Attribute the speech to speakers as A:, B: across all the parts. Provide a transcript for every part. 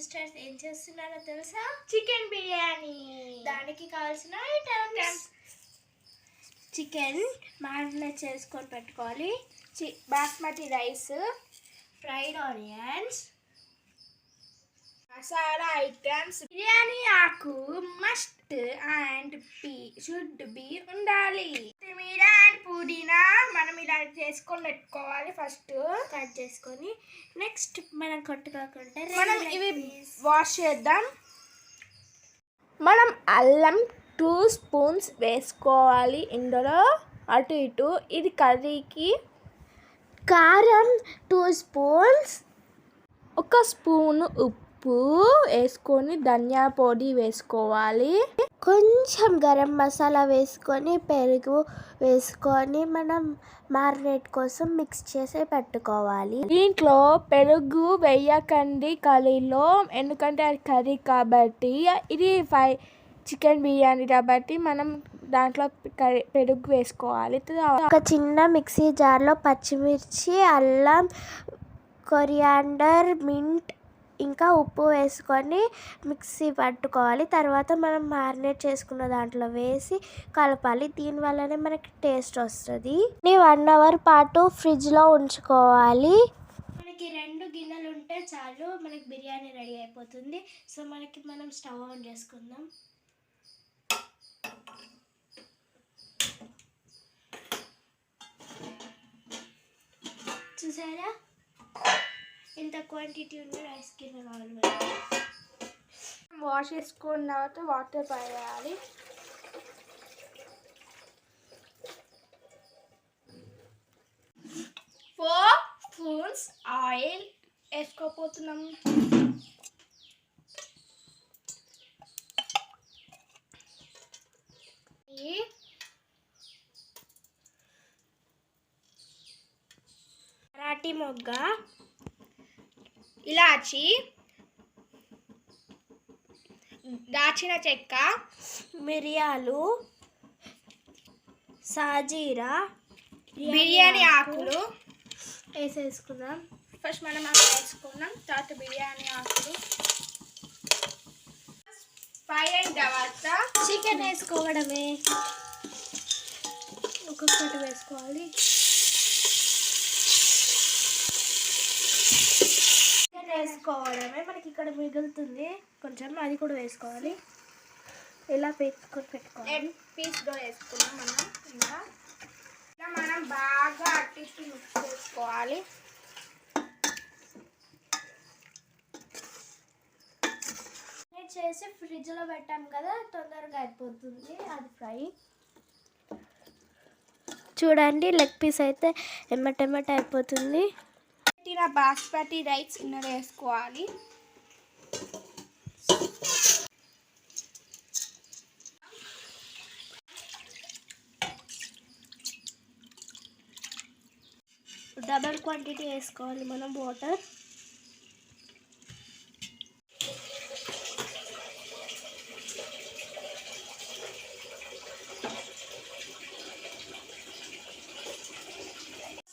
A: Sisters ఏం చేస్తున్నారో తెలుసా?
B: చికెన్ బిర్యానీ.
A: దానికి కావాల్సిన ఐటమ్స్. చికెన్ మ్యారినేట్ చేసుకొని పెట్టుకోవాలి.
B: చి- basmati rice
A: fried onions
B: masala items. Biryani ఆకు must and pea should be ఉండాలి. కొత్తిమీర అండ్ పుదీనా మనం ఇలా చేసుకొని పెట్టుకోవాలి ఫస్ట్
A: కట్ చేసుకొని నెక్స్ట్ మనం కొట్టుకోకుండా
B: మనం ఇవి వాష్ చేద్దాం. మనం అల్లం టూ స్పూన్స్ వేసుకోవాలి ఇందులో. అటు ఇటు ఇది కర్రీకి.
A: కారం టూ స్పూన్స్
B: ఒక స్పూన్ ఉప్పు వేసుకొని ధనియా పొడి వేసుకోవాలి.
A: కొంచెం గరం మసాలా వేసుకొని పెరుగు వేసుకొని మనం మ్యారినేట్ కోసం మిక్స్ చేసి పెట్టుకోవాలి.
B: దీంట్లో పెరుగు వేయకండి కర్రీలో ఎందుకంటే అది కర్రీ కాబట్టి. ఇది ఫ్రై చికెన్ బిర్యానీ కాబట్టి మనం దాంట్లో కర్రీ పెరుగు వేసుకోవాలి.
A: ఒక చిన్న మిక్సీ జార్లో పచ్చిమిర్చి అల్లం కొరియాండర్ మింట్ ఇంకా ఉప్పు వేసుకొని మిక్సీ పట్టుకోవాలి. తర్వాత మనం మ్యారినేట్ చేసుకున్న దాంట్లో వేసి కలపాలి. దీనివల్లనే మనకి టేస్ట్ వస్తుంది. వన్ అవర్ పాటు ఫ్రిడ్జ్లో ఉంచుకోవాలి. మనకి రెండు గిన్నెలు ఉంటే చాలు మనకి బిర్యానీ రెడీ అయిపోతుంది. సో మనకి మనం స్టవ్ ఆన్ చేసుకుందాం. చూసారా? ఇంత క్వాంటిటీ ఉన్న రైస్ గిన్నె కావాలి
B: వాష్ చేసుకున్న తర్వాత వాటర్ పోయాలి ఫోర్ స్పూన్స్ ఆయిల్ వేసుకోపోతున్నాం
A: మరాఠీ మొగ్గ
B: ఇలాచి దాచిన చెక్క
A: మిరియాలు సాజీరా
B: బిర్యానీ ఆకులు.
A: వేసేసుకుందాం.
B: ఫస్ట్ మనం అవి వేసుకున్నాం తర్వాత బిర్యానీ ఆకులు. ఫ్రై అయిన తర్వాత
A: చికెన్ వేసుకోవడమే. ఒక్కొక్కటి వేసుకోవాలి చికెన్ వేసుకోవడమే. మనకి ఇక్కడ మిగులుతుంది. కొంచెం అది కూడా వేసుకోవాలి. ఇలా పెట్టుకొని పెట్టుకోవాలి.
B: పీస్లో వేసుకున్నాం మనం. ఇలా ఇలా మనం బాగా అట్టి మిక్స్ చేసుకోవాలి.
A: చేసి ఫ్రిడ్జ్లో పెట్టాం కదా తొందరగా అయిపోతుంది. అది ఫ్రై. చూడండి లెగ్ పీస్ అయితే ఎమ్మటెమ్మట అయిపోతుంది.
B: పెట్టిన బాస్మతి రైస్ ఇన్నర్ వేసుకోవాలి.
A: డబల్ క్వాంటిటీ వేసుకోవాలి మనం వాటర్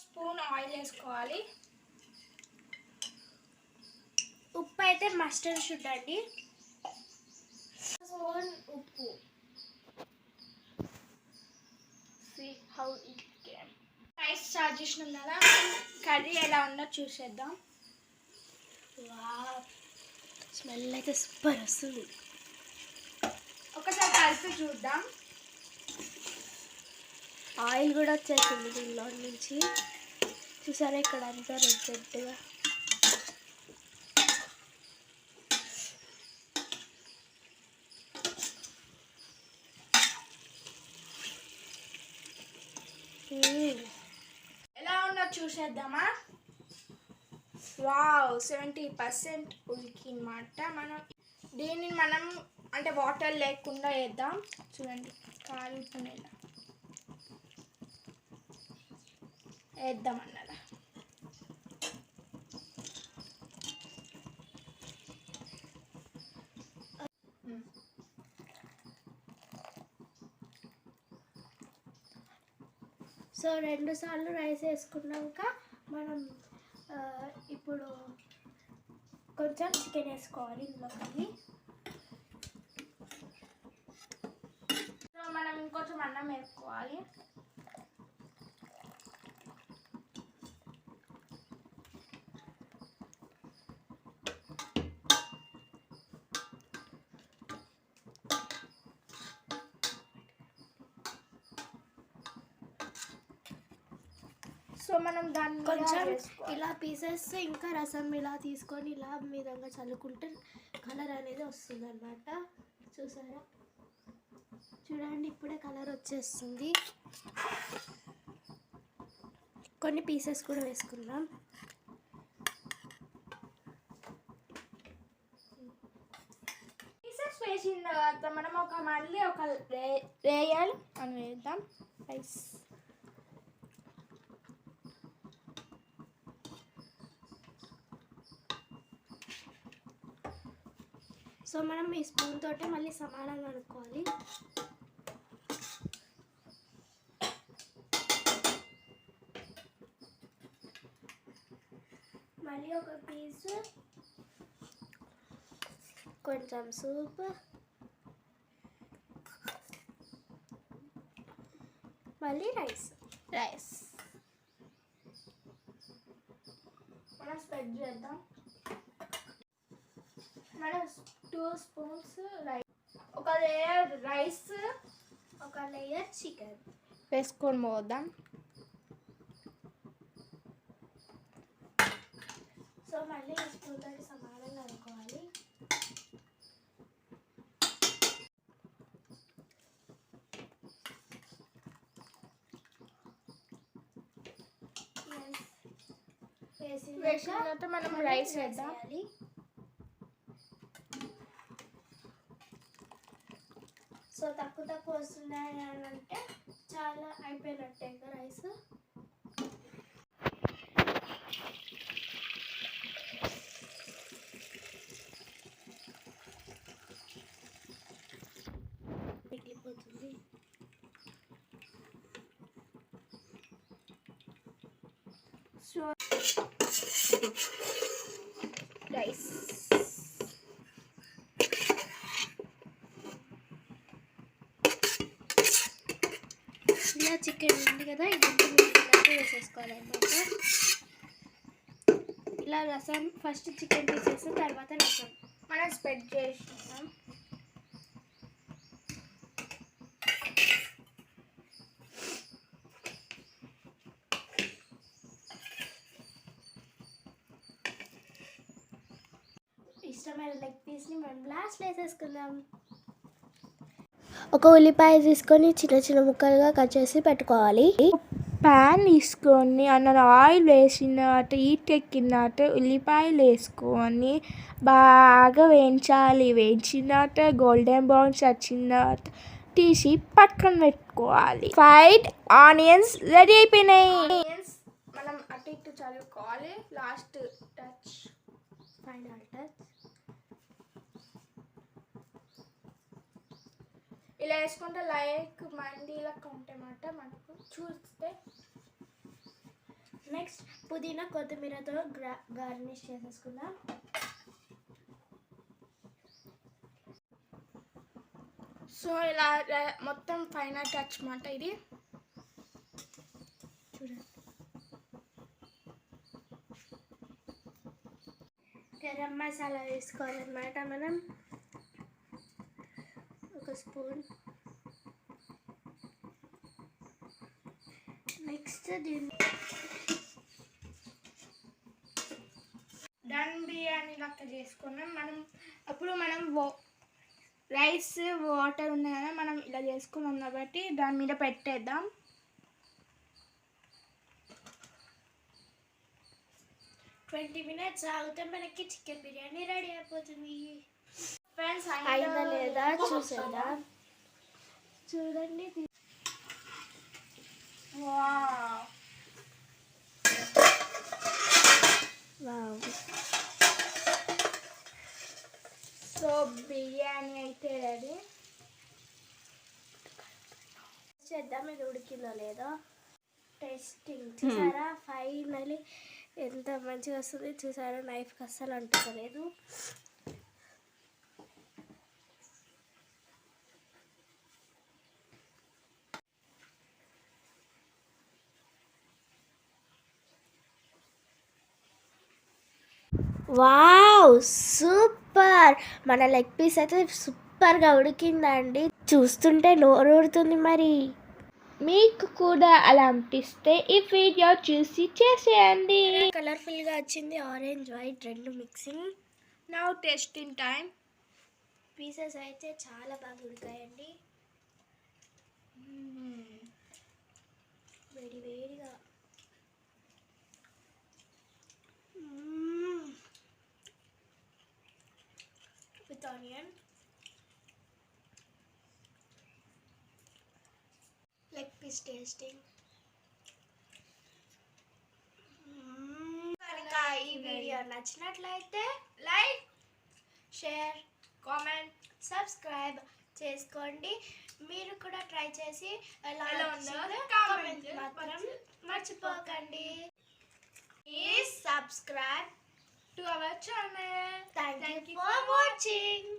B: స్పూన్ ఆయిల్ వేసుకోవాలి
A: ఉప్పు అయితే మస్టర్డ్ షుడ్ అండి స్పూన్ ఉప్పు
B: how it came rice start చేసినాం కదా కర్రీ ఎలా ఉందో చూసేద్దాం.
A: స్మెల్ అయితే సూపర్ వస్తుంది
B: ఒకసారి కలిపి చూద్దాం.
A: ఆయిల్ కూడా వచ్చేసింది దీనిలో నుంచి. చూసారా ఇక్కడ అంతా రెడ్ రెడ్గా
B: ఎలా ఉందో చూసేద్దామా? వావ్ సెవెంటీ పర్సెంట్ ఉడికినమాట మనం. దీన్ని మనం అంటే వాటర్ లేకుండా వేద్దాం. చూడండి కాలుతునేలా వేద్దాం అన్నారా?
A: సో రెండు సార్లు రైస్ వేసుకున్నాక మనం ఇప్పుడు కొంచెం చికెన్ వేసుకోవాలి ఇందులోకి
B: సో మనం ఇంకొంచెం అన్నం వేసుకోవాలి. సో మనం దాన్ని
A: కొంచెం. ఇలా పీసెస్ ఇంకా రసం ఇలా తీసుకొని ఇలా మీదంగా చల్లుకుంటే కలర్ అనేది వస్తుంది అనమాట చూసారా? చూడండి ఇప్పుడే కలర్ వచ్చేస్తుంది. కొన్ని పీసెస్ కూడా వేసుకుందాం.
B: పీసెస్ వేసిన తర్వాత మనం ఒక మళ్ళీ ఒక రే రేయల్ అని వేద్దాం. రైస్
A: సో మనం ఈ స్పూన్ తోటే మళ్ళీ సమానంగా అనుకోవాలి. మళ్ళీ ఒక పీసు. కొంచెం సూప్. మళ్ళీ రైస్.
B: రైస్. మనం స్ప్రెడ్ చేద్దాం. మనం టూ స్పూన్స్ రైస్ ఒక లేయర్ రైస్
A: ఒక లేయర్ చికెన్
B: వేసుకొని పోద్దాం
A: సో మళ్ళీ ఈ స్పూన్ తోటి సమానంగా అనుకోవాలి.
B: వేసిన తర్వాత మనం రైస్ వేద్దాం.
A: సో తక్కువ తక్కువ వస్తున్నాయి అని అంటే చాలా అయిపోయినట్టే ఇంకా రైస్. మిగిలిపోతుంది
B: సో రైస్
A: ఇలా చికెన్ ఉంది కదా ఇది మిగిలినట్టు వేసేసుకోవాలన్నమాట. ఇలా రసం ఫస్ట్ చికెన్ తీసేసి తర్వాత రసం.
B: మనం స్ప్రెడ్ చేసినాం.
A: ఇష్టమైన లెగ్ పీస్ని మనం లాస్ట్లో వేసేసుకుందాం. ఒక ఉల్లిపాయ తీసుకొని చిన్న చిన్న ముక్కలుగా కట్ చేసి పెట్టుకోవాలి.
B: ప్యాన్ తీసుకొని అందులో ఆయిల్ వేసిన తర్వాత హీట్ ఎక్కిన తర్వాత ఉల్లిపాయలు వేసుకొని బాగా వేయించాలి. వేయించిన తర్వాత గోల్డెన్ బ్రౌన్స్ వచ్చిన తర్వాత తీసి పక్కన పెట్టుకోవాలి. ఫ్రైడ్ ఆనియన్స్ రెడీ అయిపోయినాయి. మనం అటు ఇటు చదువుకోవాలి. లాస్ట్ టచ్
A: ఫైనల్ టచ్
B: ఇలా వేసుకుంటే లైక్ మండీలకు ఉంటాయన్నమాట మనకు చూస్తే.
A: నెక్స్ట్ పుదీనా కొత్తిమీరతో గ్రా గార్నిష్ చేసేసుకుందాం.
B: సో ఇలా మొత్తం ఫైనల్ టచ్ మాట ఇది.
A: చూడండి. గరం మసాలా వేసుకోవాలన్నమాట మనం. స్పూన్ నెక్స్ట్ దీన్ని
B: డన్ బిర్యానీ లెక్క చేసుకున్నాం. మనం అప్పుడు మనం రైస్ వాటర్ ఉన్నాయి కదా మనం ఇలా చేసుకున్నాం కాబట్టి దాని మీద పెట్టేద్దాం.
A: ట్వంటీ మినిట్స్ ఆగితే మనకి చికెన్ బిర్యానీ రెడీ అయిపోతుంది.
B: ఫ్రెండ్స్
A: అయిందా లేదా చూసేద్దాం చూడండి. వావ్
B: సో బిర్యానీ అయితే రెడీ.
A: చేద్దాం ఇది ఉడికిందో లేదో. టేస్టింగ్ చూసారా? ఫైనలీ ఎంత మంచిగా వస్తుంది. చూసారా? నైఫ్కి అస్సలు అంటుకోలేదు. Wow super. మన లెగ్ పీస్ అయితే సూపర్గా ఉడికిందండి. చూస్తుంటే నోరు ఊరుతుంది మరి.
B: మీకు కూడా అలా అనిపిస్తే ఈ వీడియో చూసి చేసేయండి.
A: కలర్ఫుల్గా వచ్చింది. ఆరెంజ్ వైట్ రెండు mixing
B: now testing time
A: pieces అయితే చాలా బాగా ఉడికాయండి. లెగ్ పీస్ టేస్టింగ్ కనుక ఈ వీడియో నచ్చినట్లయితే
B: లైక్
A: షేర్
B: కామెంట్
A: సబ్స్క్రైబ్ చేసుకోండి. మీరు కూడా ట్రై చేసి ఎలా
B: ఉందో
A: కామెంట్ మాత్రం
B: మర్చి-
A: మర్చిపోకండి please subscribe
B: to our channel
A: thank you for watching